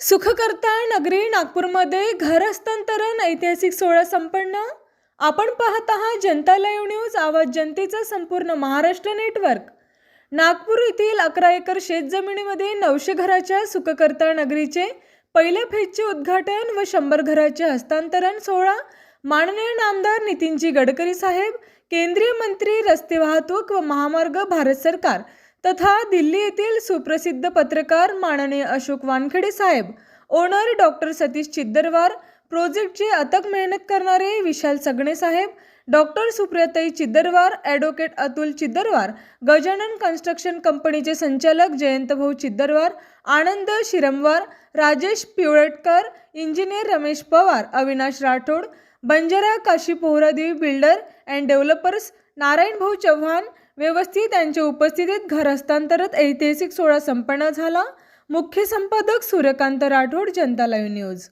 सुखकर्ता नगरी नागपूरमध्ये घर हस्तांतरण ऐतिहासिक सोहळा संपन्न? आपण पाहत आहात जनता लाईव्ह न्यूज आवाज जनतेचा संपूर्ण महाराष्ट्र नेटवर्क. नागपूर येथील अकरा एकर शेतजमिनीमध्ये नऊशे घराच्या सुखकर्ता नगरीचे पहिल्या फेजचे उद्घाटन व शंभर घराचे हस्तांतरण सोहळा. माननीय नामदार नितीनजी गडकरी साहेब केंद्रीय मंत्री रस्ते वाहतूक व महामार्ग भारत सरकार. तथा दिल्ली येथील सुप्रसिद्ध पत्रकार माननीय अशोक वानखेडे साहेब ओनर डॉक्टर सतीश चिद्दरवार प्रोजेक्टची अथक मेहनत करणारे विशाल सगणे साहेब डॉक्टर सुप्रियाताई चिद्दरवार ॲडव्होकेट अतुल चिद्दरवार गजानन कन्स्ट्रक्शन कंपनीचे संचालक जयंतभाऊ Chiddarwar Anand Shiramwar Rajesh Pivalatkar engineer Ramesh Pawar Avinash Rathod Banjara Kashi Pohradevi builder and developers नारायणभाऊ Chavan व्यवस्थित यांच्या उपस्थितीत घर हस्तांतरित ऐतिहासिक सोहळा संपन्न झाला. मुख्य संपादक सूर्यकांत राठोड जनता लाईव्ह न्यूज.